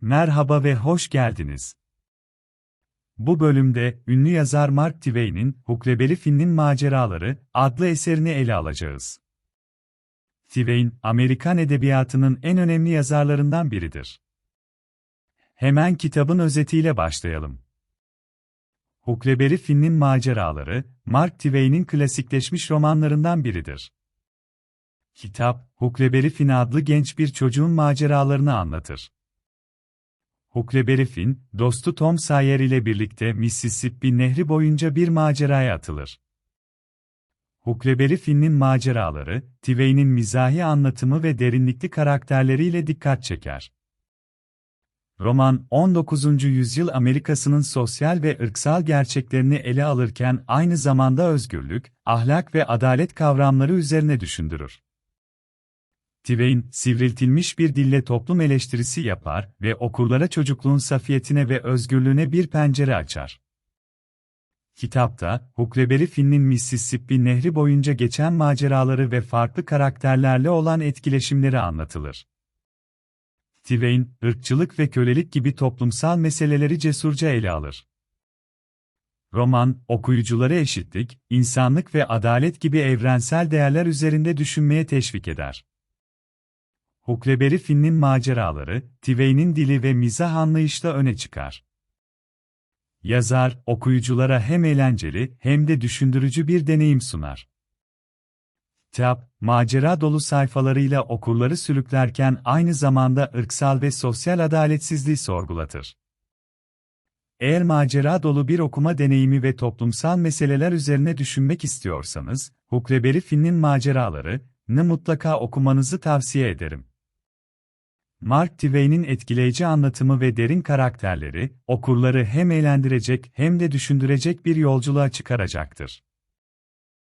Merhaba ve hoş geldiniz. Bu bölümde ünlü yazar Mark Twain'in Huckleberry Finn'in Maceraları adlı eserini ele alacağız. Twain, Amerikan edebiyatının en önemli yazarlarından biridir. Hemen kitabın özetiyle başlayalım. Huckleberry Finn'in Maceraları, Mark Twain'in klasikleşmiş romanlarından biridir. Kitap, Huckleberry Finn adlı genç bir çocuğun maceralarını anlatır. Huckleberry Finn, dostu Tom Sawyer ile birlikte Mississippi Nehri boyunca bir maceraya atılır. Huckleberry Finn'in maceraları, Twain'in mizahi anlatımı ve derinlikli karakterleriyle dikkat çeker. Roman, 19. yüzyıl Amerikasının sosyal ve ırksal gerçeklerini ele alırken aynı zamanda özgürlük, ahlak ve adalet kavramları üzerine düşündürür. Twain, sivriltilmiş bir dille toplum eleştirisi yapar ve okurlara çocukluğun safiyetine ve özgürlüğüne bir pencere açar. Kitapta, Huckleberry Finn'in Mississippi Nehri boyunca geçen maceraları ve farklı karakterlerle olan etkileşimleri anlatılır. Twain, ırkçılık ve kölelik gibi toplumsal meseleleri cesurca ele alır. Roman, okuyucuları eşitlik, insanlık ve adalet gibi evrensel değerler üzerinde düşünmeye teşvik eder. Huckleberry Finn'in maceraları, Twain'in dili ve mizah anlayışla öne çıkar. Yazar, okuyuculara hem eğlenceli hem de düşündürücü bir deneyim sunar. Kitap, macera dolu sayfalarıyla okurları sürüklerken aynı zamanda ırksal ve sosyal adaletsizliği sorgulatır. Eğer macera dolu bir okuma deneyimi ve toplumsal meseleler üzerine düşünmek istiyorsanız, Huckleberry Finn'in maceralarını mutlaka okumanızı tavsiye ederim. Mark Twain'in etkileyici anlatımı ve derin karakterleri, okurları hem eğlendirecek hem de düşündürecek bir yolculuğa çıkaracaktır.